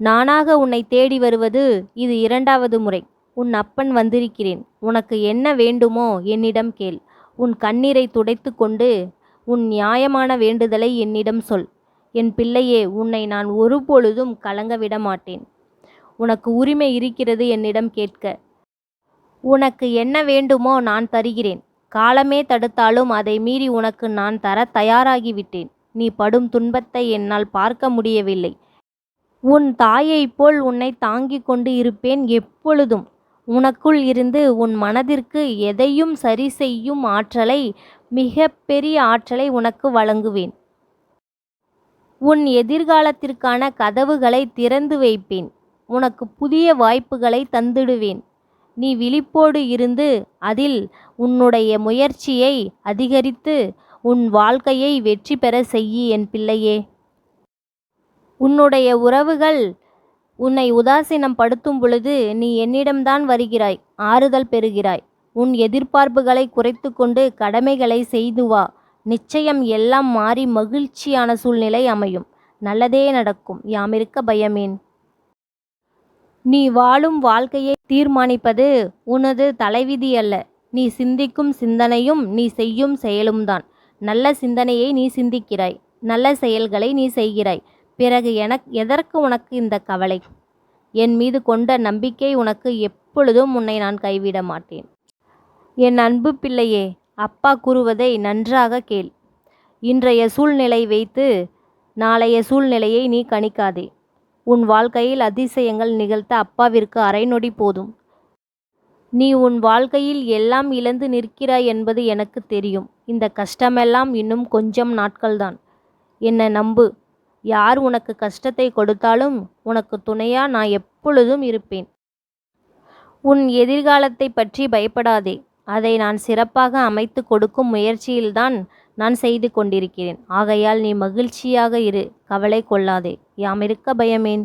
நானாக உன்னை தேடி வருவது இது இரண்டாவது முறை. உன் அப்பன் வந்திருக்கிறேன். உனக்கு என்ன வேண்டுமோ என்னிடம் கேள். உன் கண்ணீரை துடைத்து கொண்டு உன் நியாயமான வேண்டுதலை என்னிடம் சொல். என் பிள்ளையே உன்னை நான் ஒருபொழுதும் கலங்க விட மாட்டேன். உனக்கு உரிமை இருக்கிறது என்னிடம் கேட்க. உனக்கு என்ன வேண்டுமோ நான் தருகிறேன். காலமே தடுத்தாலும் அதை மீறி உனக்கு நான் தர தயாராகிவிட்டேன். நீ படும் துன்பத்தை என்னால் பார்க்க முடியவில்லை. உன் தாயைப் போல் உன்னை தாங்கிக் கொண்டு இருப்பேன் எப்பொழுதும். உனக்குள் இருந்து உன் மனதிற்கு எதையும் சரி செய்யும் ஆற்றலை மிக பெரிய ஆற்றலை உனக்கு வழங்குவேன். உன் எதிர்காலத்திற்கான கதவுகளை திறந்து வைப்பேன். உனக்கு புதிய வாய்ப்புகளை தந்திடுவேன். நீ விழிப்போடு இருந்து அதில் உன்னுடைய முயற்சியை அதிகரித்து உன் வாழ்க்கையை வெற்றி பெற செய்யி என் பிள்ளையே. உன்னுடைய உறவுகள் உன்னை உதாசீனம் படுத்தும் பொழுது நீ என்னிடம்தான் வருகிறாய் ஆறுதல் பெறுகிறாய். உன் எதிர்பார்ப்புகளை குறைத்து கொண்டு கடமைகளை செய்து வா. நிச்சயம் எல்லாம் மாறி மகிழ்ச்சியான சூழ்நிலை அமையும். நல்லதே நடக்கும். யாமிருக்க பயமேன். நீ வாழும் வாழ்க்கையை தீர்மானிப்பது உனது தலைவிதி அல்ல. நீ சிந்திக்கும் சிந்தனையும் நீ செய்யும் செயலும்தான். நல்ல சிந்தனையை நீ சிந்திக்கிறாய். நல்ல செயல்களை நீ செய்கிறாய். பிறகு எனக் எதற்கு உனக்கு இந்த கவலை? என் மீது கொண்ட நம்பிக்கை உனக்கு எப்பொழுதும் உன்னை நான் கைவிட மாட்டேன். என் அன்பு பிள்ளையே அப்பா கூறுவதை நன்றாக கேள். இன்றைய சூழ்நிலை வைத்து நாளைய சூழ்நிலையை நீ கணிக்காதே. உன் வாழ்க்கையில் அதிசயங்கள் நிகழ்த்த அப்பாவிற்கு அரை நொடி போதும். நீ உன் வாழ்க்கையில் எல்லாம் இழந்து நிற்கிறாய் என்பது எனக்கு தெரியும். இந்த கஷ்டமெல்லாம் இன்னும் கொஞ்சம் நாட்கள்தான். என்னை நம்பு. யார் உனக்கு கஷ்டத்தை கொடுத்தாலும் உனக்கு துணையா நான் எப்பொழுதும் இருப்பேன். உன் எதிர்காலத்தை பற்றி பயப்படாதே. அதை நான் சிறப்பாக அமைத்து கொடுக்கும் முயற்சியில்தான் நான் செய்து கொண்டிருக்கிறேன். ஆகையால் நீ மகிழ்ச்சியாக இரு. கவலை கொள்ளாதே. யாமிருக்க பயமேன்.